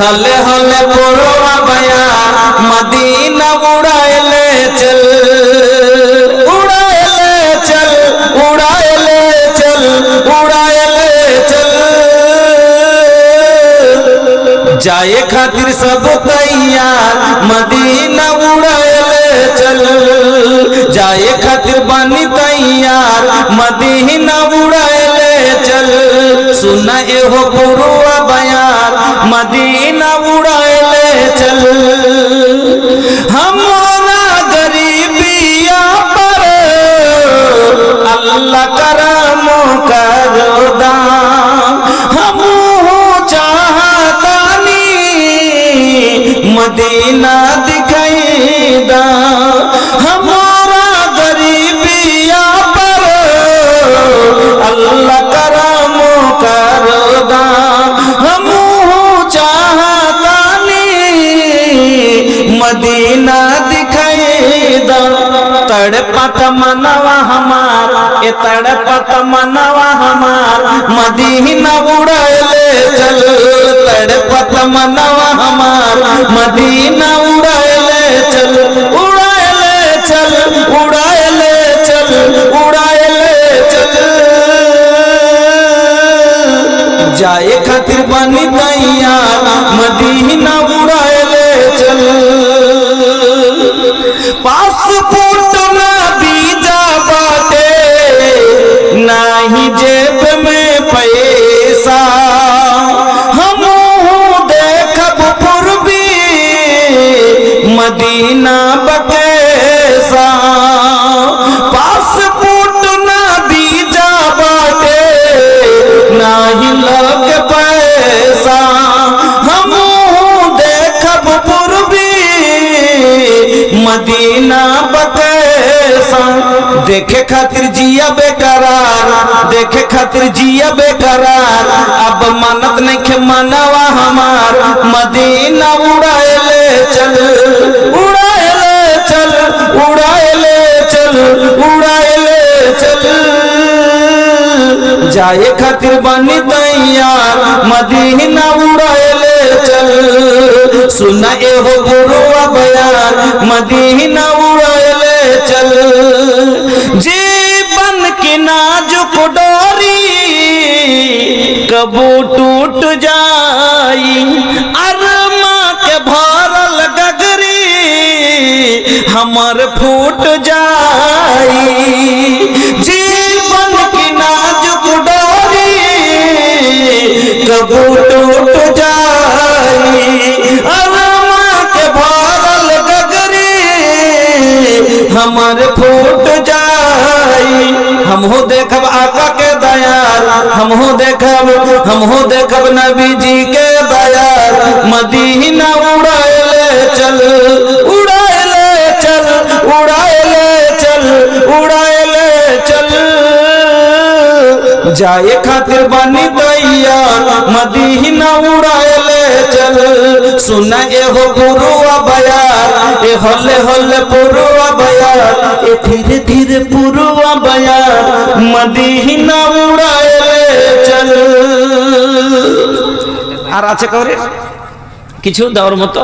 हले हले बोरो बया, मदीना उड़ाए ले चल। उड़ाए ले चल उड़ाए ले चल उड़ाए ले चल। जाए खातिर सब तैयार, मदीना उड़ाए ले चल। जाए खातिर बनी तैयार, मदीना उड़ाए ले चल। सुना एहो पुरुआ बयार मदीना उड़ाएले चल। हमारा गरीबिया पर। अल्लाह करम करो दाम हम चाहतानी। मदीना दिखाई मदीना दिखाई दा तड़पत मनवा हमार, ए तड़पत मनवा हमार। मदीना उड़ाले चल, तड़पत मनवा हमार। मदीना उड़ाले चल उड़ाले चल उड़ाले चल उड़ाले चल। जाए खातिर बनी तैयार, मदीना नाही जेब देखे खातिर जिया बेकरार, देखे खातिर जिया बेकरार। अब मानत नहीं खे मनवा हमार। मदीना उड़ाएले चल उड़ाएले चल उड़ाएले चल उड़ाएले चल। जाए खातिर बनी तैयार, मदीना उड़ाएले चल। सुना एहो गुरुआ बयान मदीना डोरी कबू टूट जाई, अरमा के भरल गगरी हमर फूट जाई। जीवन की नाजुक डोरी कबू टूट जाई, अरमा के भरल गगरी हमर फूट हमहू देखब आका के दयाल हमहू देखब हमहू देखब नबी जी के दयाल। मदीना उड़ाएले चल उड़ाएले चल उड़ाएले चल उड़ाएले चल। जाए खातिर बनी तैयार, मदीना उड़ाएले चल। सुना एहो पुरुआ बयार ए होले होले पुरुआ बयार ए धीरे धीरे पुरुआ बयार मदीना उड़ाएले चल আর আছে কাউরে কিছু দেওয়ার মতো